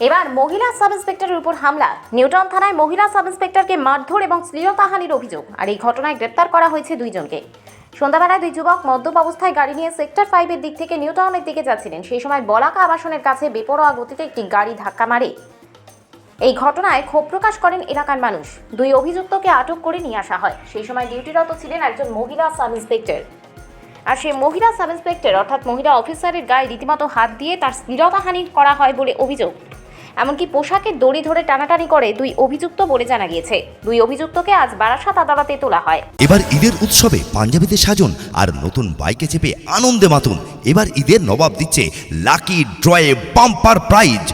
এবার মহিলা সাব ইন্সপেক্টরের উপর হামলা। নিউটন থানায় মহিলা সাব ইন্সপেক্টরকে মারধর এবং শ্লীলতাহানির অভিযোগ। আর এই ঘটনায় গ্রেপ্তার করা হয়েছে দুইজনকে। সন্ধ্যাবেলায় দুই যুবক মদ্যপ অবস্থায় গাড়ি নিয়ে সেক্টর ফাইভের দিক থেকে নিউটাউনের দিকে যাচ্ছিলেন। সেই সময় বলাকা আবাসনের কাছে বেপরোয়া গতিতে একটি গাড়ি ধাক্কা মারে। এই ঘটনায় ক্ষোভ প্রকাশ করেন এলাকার মানুষ। দুই অভিযুক্তকে আটক করে নিয়ে আসা হয়। সেই সময় ডিউটিরত ছিলেন একজন মহিলা সাব ইন্সপেক্টর আর সেই মহিলা সাব ইন্সপেক্টর অর্থাৎ মহিলা অফিসারের গায়ে রীতিমতো হাত দিয়ে তার শ্লীলতাহানি করা হয় বলে অভিযোগ। এমনকি পোশাকে দড়ি ধরে টানাটানি করে দুই অভিযুক্ত বলে জানা গিয়েছে। দুই অভিযুক্তকে আজ বারাসাত আদালতে তোলা হয়। এবার ঈদের উৎসবে পাঞ্জাবিতে সাজুন আর নতুন বাইকে চেপে আনন্দে মাতুন। এবার ঈদের নবাব দিচ্ছে লাকি ড্রয়ে বাম্পার প্রাইজ।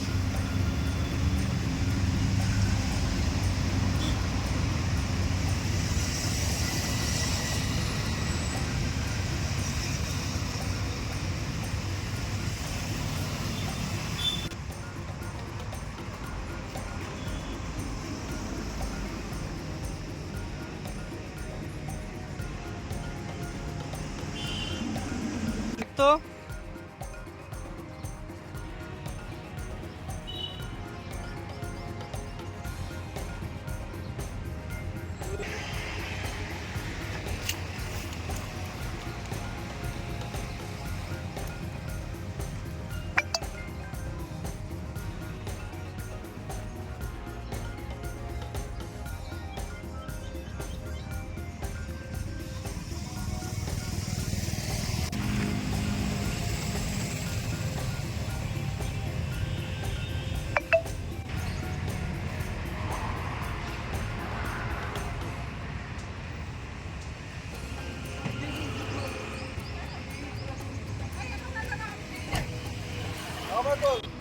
proyecto আমার